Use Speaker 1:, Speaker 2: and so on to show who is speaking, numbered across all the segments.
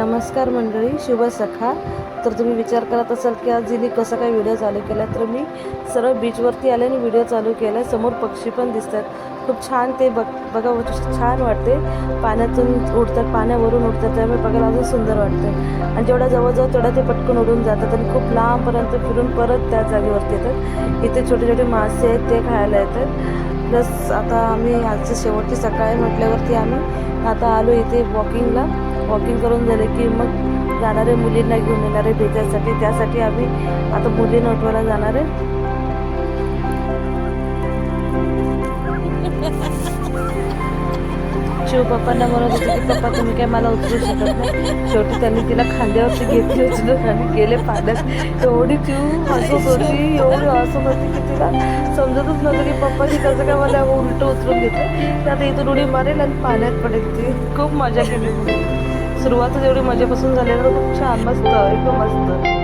Speaker 1: नमस्कार मंडळी शुभ सखा. तर तुम्ही विचार करत असाल की आज हिने कसं काय व्हिडिओ चालू केला तर मी सरळ बीचवरती आले आणि व्हिडिओ चालू केला समोर पक्षी पण दिसतात. खूप छान ते बघ बघा छान वाटते. पाण्यातून उडतात पाण्यावरून उडतात. त्यामुळे बघायला अजून सुंदर वाटते. आणि जेवढा जवळजवळ तेवढा ते पटकन उडून जातात आणि खूप लांबपर्यंत फिरून परत त्या जागेवरती येतात. इथे छोटे छोटे मासे आहेत ते खायला येतात. प्लस आता आम्ही आजची शेवटची सकाळी म्हटल्यावरती आम्ही आता आलो इथे वॉकिंगला वॉकिंग करून झाले की मग जाणारे मुलींना घेऊन येणार आहे भेटायसाठी त्यासाठी आम्ही आता मुली नोटवायला जाणार आहे. शिव पप्पांना म्हणत होते की पप्पा तुम्ही काय मला उचलू शकत नाही? शेवटी त्यांनी तिला खांद्यावरती घेतली उचलून आणि गेले पाण्यात. एवढी तू हसत होती एवढी हसत होती की तिला समजतच नव्हतं की पप्पाची कसं काय मला उलटं उचलून घेतलं त्यात आता इथून उडी मारेल आणि पाण्यात पडेल ती. खूप मजा केली. सुरुवातच एवढी मजेपासून झाली तर खूप छान मस्त एकदम मस्त.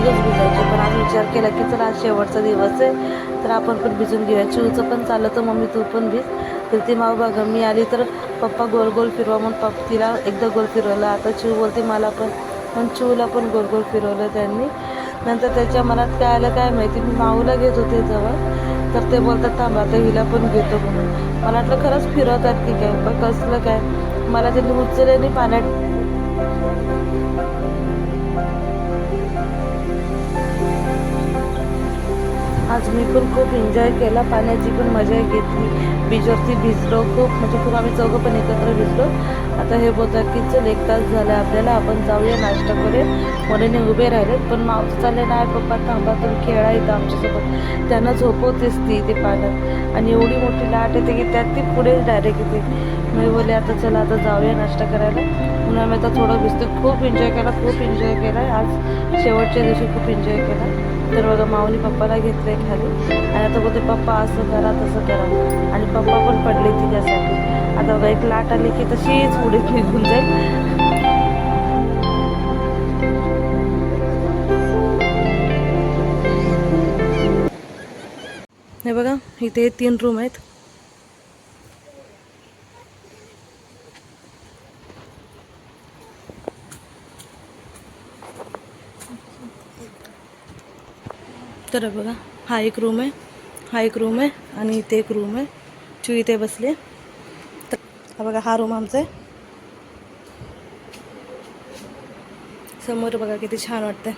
Speaker 1: तिघंच भिजायचे पण आज विचार केला की चला आज शेवटचा दिवस आहे तर आपण पण भिजून घेऊया. चिवचं पण चाललं तर मम्मी तू पण भिज. तर ती माऊ बघा मी आली तर पप्पा गोल गोल फिरवा म्हणून पप्पा तिला एकदा गोल फिरवलं. आता चिव बोलते मला पण. पण चिवला पण गोल गोल फिरवलं त्यांनी. नंतर त्याच्या मनात काय आलं काय माहिती मी माऊला घेत होते जवळ. तर ते बोलतात थांबा तर हिला पण घेतो म्हणून. मला वाटलं खरंच फिरवतात की काय पण कसलं काय. मला त्यांनी उचलले आणि पाण्यात आज मी पण खूप एन्जॉय केला. पाण्याची पण मजा घेतली. बीचवरती भिजलो खूप. म्हणजे खूप आम्ही चौघं पण एकत्र भिजलो. आता हे बोलतात की चल एक तास झाला आपल्याला. आपण जाऊया नाश्ता करूया. मुलीने उभे राहिलेत. पण माऊस चालले नाही पप्पा थांबा तुम्ही खेळा येतं आमच्यासोबत. त्यांना झोपवतेच ती ते पाण्यात. आणि एवढी मोठी लाट येते की त्यात ती पुढे डायरेक्ट येते. मी बोले आता चला आता जाऊया नाश्ता करायला. म्हणून आम्ही आता थोडं भिजतो. खूप एन्जॉय केला खूप एन्जॉय केला. आज शेवटच्या दिवशी खूप एन्जॉय केला. तर बघा माऊली पप्पाला घेतलंय खाली. आणि आता बोलते पप्पा असं करा तसं करा. आणि पप्पा पण पडले तिच्यासाठी. आता बघा एक लाट आली की तशीच पुढे निघून जाईल. हे बघा इथे तीन रूम आहेत. तर बघा हा एक रूम आहे हा एक रूम आहे आणि इथे एक रूम आहे. चू इथे बसले. तर हा बघा हा रूम आमचा आहे. समोर बघा किती छान वाटतंय.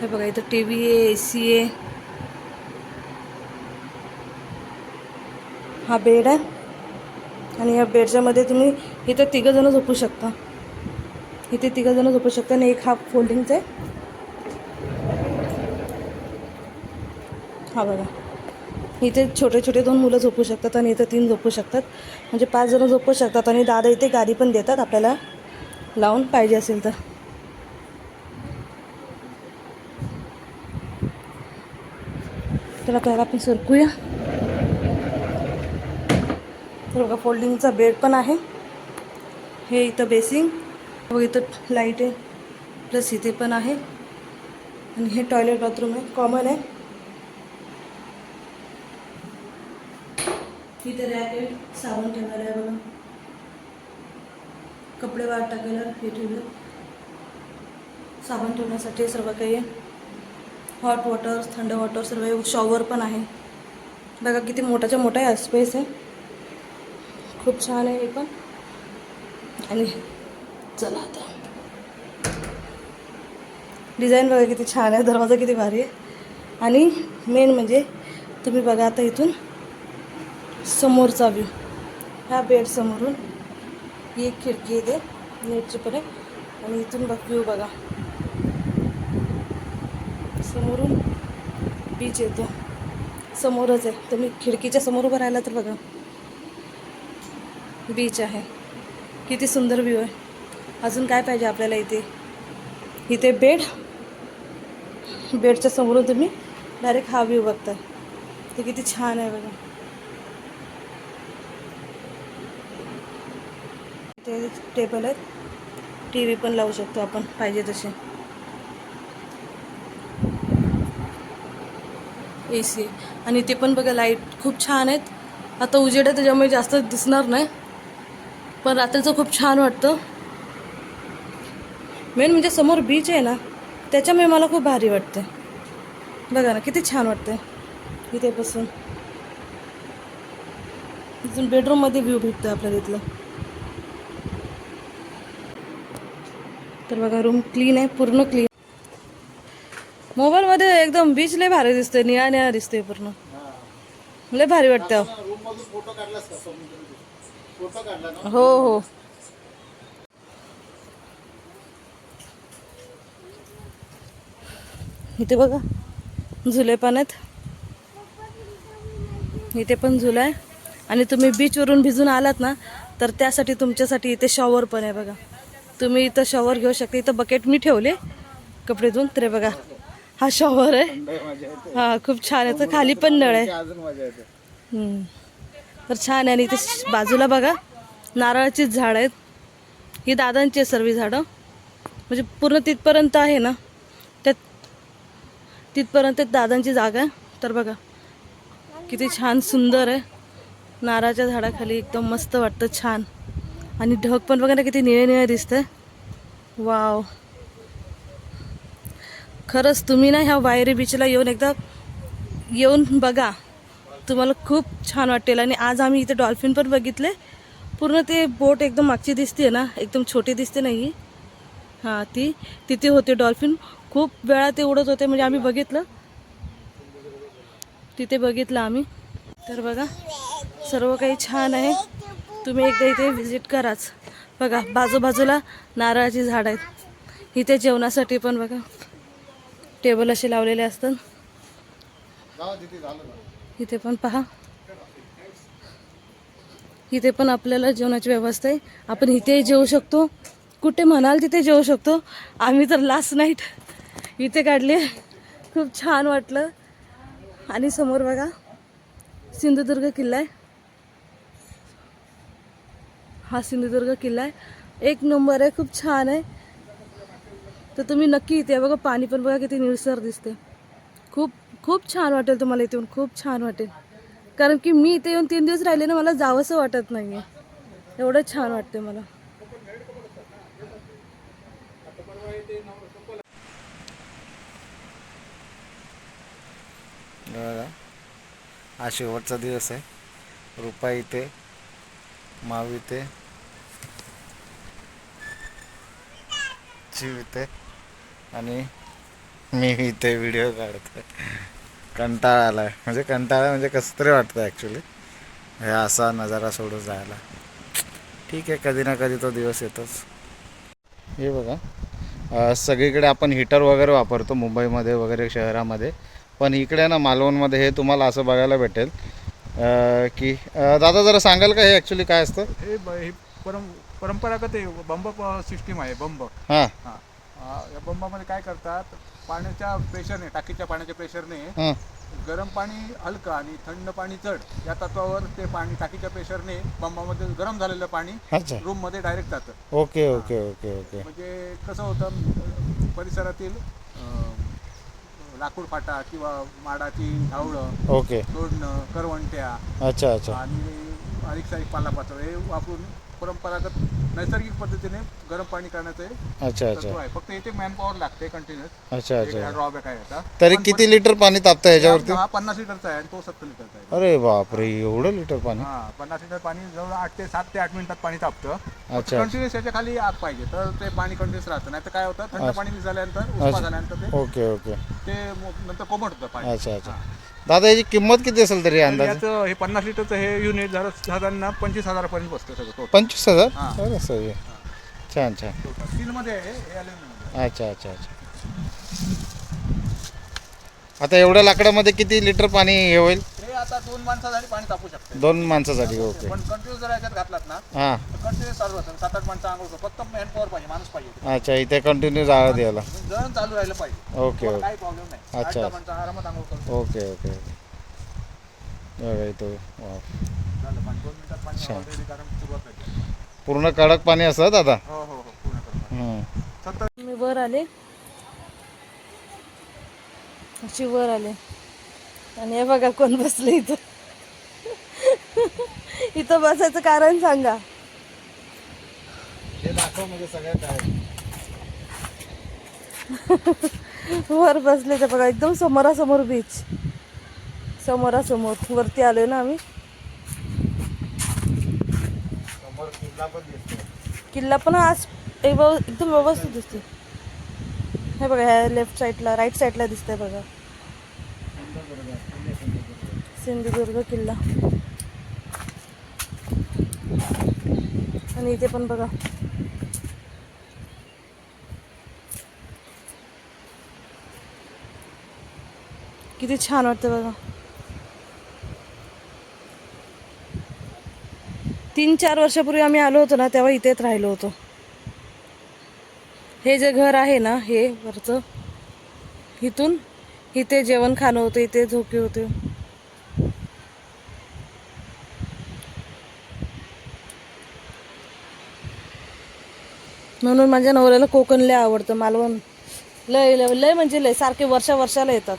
Speaker 1: हे बघा इथं टी व्ही आहे ए सी आहे. हा बेड आहे. आणि या बेडच्यामध्ये तुम्ही इथं तिघं जण झोपू शकता. इथे तिघं जण झोपू शकता आणि एक हा फोल्डिंगचा आहे. हा बघा. इथे छोटे छोटे दोन मुलं झोपू शकतात आणि इथं तीन झोपू शकतात. म्हणजे पाच जण झोपू शकतात आणि दादा इथे गादी पण देतात आपल्याला. लावून पाहिजे असेल तर. तर आपल्याला आपण सरकूया. तर बघा फोल्डिंगचा बेड पण आहे. हे इथं बेसिंग व इथं लाइट आहे. प्लस इथे पण आहे. आणि हे टॉयलेट बाथरूम आहे. कॉमन आहे. इथे रॅक आहे साबण ठेवायला आहे बघा. कपडे वाट टाकायला हे ठेवलं. साबण ठेवण्यासाठी सर्व काही आहे. हॉट वॉटर थंड वॉटर सर्व शॉवर पण आहे. बघा किती मोठाच्या मोठा आहे. स्पेस आहे. खूप छान आहे हे पण. आणि चला आता. डिझाईन बघा किती छान आहे दरवाजा किती भारी आहे. आणि मेन म्हणजे तुम्ही बघा आता इथून समोरचा व्ह्यू ह्या बेड समोरून ही एक खिडकी येते नेटची आणि इथून बघ व्ह्यू बघा. समोरून बीच येतो. समोरच आहे. तुम्ही खिडकीच्या समोर उभं राहिला तर बघा. बीच आहे. किती सुंदर व्ह्यू आहे. अजून काय पाहिजे आपल्याला इथे? इथे बेड. बेडच्या समोरून तुम्ही डायरेक्ट हा व्ह्यू बघताय. ते किती छान आहे बघा. ते टेबल आहेत. टी व्ही पण लावू शकतो आपण पाहिजे तसे. ए सी आणि ते पण बघा लाइट खूप छान आहेत. आता उजेड आहे त्याच्यामुळे जास्त दिसणार नाही. पण रात्रीचं खूप छान वाटतं. मेन म्हणजे समोर बीच आहे ना त्याच्यामुळे मला खूप भारी वाटते बघा ना किती छान वाटते इथे बसून. इथून बेडरूममध्ये व्ह्यू भेटतो आपल्याला इथलं. तर बघा रूम क्लीन आहे पूर्ण क्लीन मोबाईलमध्ये एकदम बीच लय भारी दिसतोय निळा निळा दिसतोय पूर्ण. लय भारी वाटतं हो हो. इथे बघा झुले पण आहेत. इथे पण झुला आहे. आणि तुम्ही बीचवरून भिजून आलात ना तर त्यासाठी तुमच्यासाठी इथे शॉवर पण आहे बघा. तुम्ही इथं शॉवर घेऊ शकता. इथं बकेट मी ठेवले कपडे धुवून तर बघा हा शॉवर आहे. हा खूप छान आहे. तर खाली पण नळ आहे. तर छान आहे. आणि इथे श- बाजूला बघा नारळाचीच झाड आहेत. ही दादांची आहे सर्व झाडं. म्हणजे पूर्ण तिथपर्यंत आहे ना. तिथपर्यंत दादांची जागा आहे. तर बघा किती छान सुंदर आहे. नारळाच्या झाडाखाली एकदम मस्त वाटतं छान. आणि ढग पण बघा ना किती निळे निळे दिसतंय. वाव. खरंच तुम्ही ना ह्या वायरी बीचला येऊन एकदा येऊन बघा. तुम्हाला खूप छान वाटेल. आणि आज आम्ही इथे डॉल्फिन पण बघितले. पूर्ण ते बोट एकदम मागची दिसते ना एकदम छोटी दिसते ना ही हां ती तिथे होते डॉल्फिन. खूप वेळा ते उडत होते म्हणजे आम्ही बघितलं. तिथे बघितलं आम्ही. तर बघा सर्व काही छान आहे. तुम्ही एकदा इथे व्हिजिट कराच. बघा बाजूबाजूला नारळाची झाड आहेत. इथे जेवणासाठी पण बघा टेबल असे लावलेले असतात. इथे पण पहा. इथे पण आपल्याला जेवणाची व्यवस्था आहे. आपण इथेही जेवू शकतो. कुठे म्हणाल तिथे जेवू शकतो. आम्ही तर लास्ट नाईट इथे काढली. खूप छान वाटलं. आणि समोर बघा सिंधुदुर्ग किल्ला आहे. हा सिंधुदुर्ग किल्ला आहे. एक नंबर आहे खूप छान आहे. तर तुम्ही नक्की इथे बघा पाणी पण बघा किती निळसर दिसते खूप खूप छान वाटेल तुम्हाला इथे येऊन. खूप छान वाटेल. कारण की मी इथे येऊन तीन दिवस राहिले ना मला जावंसं वाटत नाही आहे एवढं छान वाटते मला.
Speaker 2: बघा हा शेवटचा दिवस आहे. रुपा इथे माव इथे शिव इथे आणि मी इथे व्हिडिओ काढतोय. कंटाळा आलाय. म्हणजे कंटाळा म्हणजे कसं तरी वाटतं ॲक्च्युली हे असा नजारा सोडून जायला. ठीक आहे कधी ना कधी तो दिवस येतोच. हे बघा. सगळीकडे आपण हीटर वगैरे वापरतो मुंबईमध्ये वगैरे शहरामध्ये. पण इकडे ना मालवणमध्ये हे तुम्हाला असं बघायला भेटेल. अ, की अ, दादा जरा सांगाल का हे ॲक्च्युली काय असतं?
Speaker 3: हे ब- हे परम परंपरागत आहे बंब सिस्टीम आहे बंब.
Speaker 2: हां.
Speaker 3: हा. या बंबामध्ये काय करतात पाण्याच्या प्रेशरने टाकीच्या पाण्याच्या प्रेशरने
Speaker 2: हां.
Speaker 3: गरम पाणी हलकं आणि थंड पाणी चढ या तत्वावर ते पाणी टाकीच्या प्रेशरने बंबामध्ये गरम झालेलं पाणी
Speaker 2: अच्छा.
Speaker 3: रूममध्ये डायरेक्ट जातं.
Speaker 2: Okay okay okay okay.
Speaker 3: म्हणजे कसं होतं अं, परिसरातील लाकूड फाटा किंवा माडाची झावळं
Speaker 2: ओके.
Speaker 3: तोडणं करवंट्या
Speaker 2: अच्छा अच्छा.
Speaker 3: आणि बारीक सारीक पालापाचोळ हे वापरून परंपरागत नैसर्गिक पद्धतीने गरम पाणी करण्याचं हे
Speaker 2: अच्छा
Speaker 3: तत्व
Speaker 2: अच्छा.
Speaker 3: आहे. फक्त इथे मॅन पॉवर लागते कंटिन्युअस
Speaker 2: अच्छा अच्छा.
Speaker 3: ड्रॉबॅक आहे आता.
Speaker 2: तरी किती लिटर पाणी तापतं ह्याच्यावरती
Speaker 3: हा पन्नास लिटरचा आहे आणि तो सत्तर लिटरचा आहे.
Speaker 2: अरे बापरे एवढं लिटर पाणी?
Speaker 3: हा पन्नास लिटर पाणी जवळ आठ ते सात ते आठ मिनिटात पाणी तापतं.
Speaker 2: अच्छा.
Speaker 3: कंटिन्युअस याच्या खाली आग पाहिजे. तर ते पाणी कंटिन्युअस राहतं. नाही तर काय होतं? थंड पाणी झाल्यानंतर उष्मा झाल्यानंतर ते
Speaker 2: ओके ओके.
Speaker 3: ते नंतर कोमट होतं पाणी.
Speaker 2: अच्छा अच्छा. दादा याची किंमत किती असेल तरी अंदाज?
Speaker 3: याचं हे पन्नास लिटरचं हे युनिट जरा साधारण पंचवीस हजारापर्यंत बसतं सगळं
Speaker 2: पंचवीस हजार?
Speaker 3: हां.
Speaker 2: बरं. छान छान.
Speaker 3: स्टीलमध्ये आहे हे
Speaker 2: अच्छा अच्छा अच्छा. आता एवढ्या लाकडामध्ये किती लिटर पाणी हे होईल?
Speaker 3: आता दोन माणसासाठी पाणी तापू शकते.
Speaker 2: दोन माणसासाठी ओके.
Speaker 3: पण कंटिन्यू जर याच्यात घातलात ना
Speaker 2: हां.
Speaker 3: तर कंटिन्यू चालू राहतं सात आठ माणसं आंघोळ करतो. फक्त हँड पॉवर पाहिजे माणूस पाहिजे
Speaker 2: अच्छा इथे कंटिन्यू जाळं द्यायला.
Speaker 3: जळण चालू राहिलं पाहिजे.
Speaker 2: ओके
Speaker 3: तुम्हाला
Speaker 2: ओके.
Speaker 3: काही प्रॉब्लेम नाही. आठ
Speaker 2: अच्छा.
Speaker 3: दहा माणसं आरामात आंघोळ करतो
Speaker 2: ओके ओके ओके. बघा इथं वाव.
Speaker 3: झालं पाणी. दोन मिनिटात पाणी
Speaker 2: छान.
Speaker 3: ऑलरेडी कारण सुरुवात
Speaker 2: पूर्ण कडक पाणी असतं दादा?
Speaker 3: हो हो हो पूर्ण. सत्तर
Speaker 1: मी वर आले. अशी वर आले. आणि हे बघा कोण बसले इथं. इथं बसायचं कारण सांगा.
Speaker 2: म्हणजे
Speaker 1: वर बसले तर बघा एकदम समोरासमोर बीच समोरासमोर. वरती आलोय ना आम्ही.
Speaker 2: किल्ला पण
Speaker 1: आज एकदम व्यवस्थित दिसते हे बघा ह्या लेफ्ट साईडला राईट साईडला दिसतंय बघा. सिंधुदुर्ग किल्ला. आणि इथे पण बघा. किती छान वाटतं बघा. तीन चार वर्षापूर्वी आम्ही आलो होतो ना तेव्हा इथेच राहिलो होतो. हे जे घर आहे ना हे वरचं इथून इथे जेवण खाणं होतं इथे झोके होते. म्हणून माझ्या नवऱ्याला कोकण लय आवडतं. मालवण लय लय लय म्हणजे लय सारखे वर्षा वर्षाला येतात.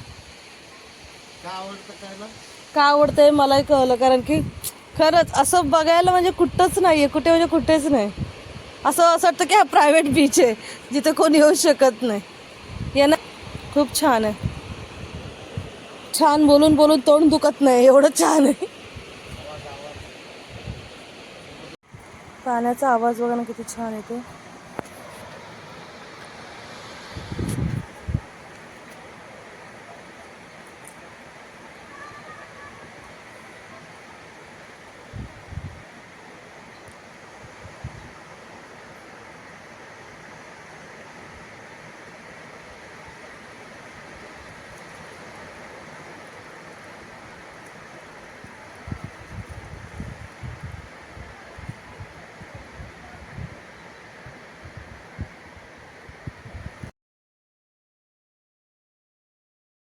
Speaker 1: का आवडतंय मलाही कळलं कारण की खरंच असं बघायला म्हणजे कुठंच नाही आहे कुठे म्हणजे कुठेच नाही. असं असं वाटतं की हा प्रायव्हेट बीच आहे. जिथे कोणी येऊ शकत नाही. ये ना खूप छान आहे. छान बोलून बोलून तोंड दुखत नाही. एवढं छान आहे. पाण्याचा आवाज बघा ना किती छान येतो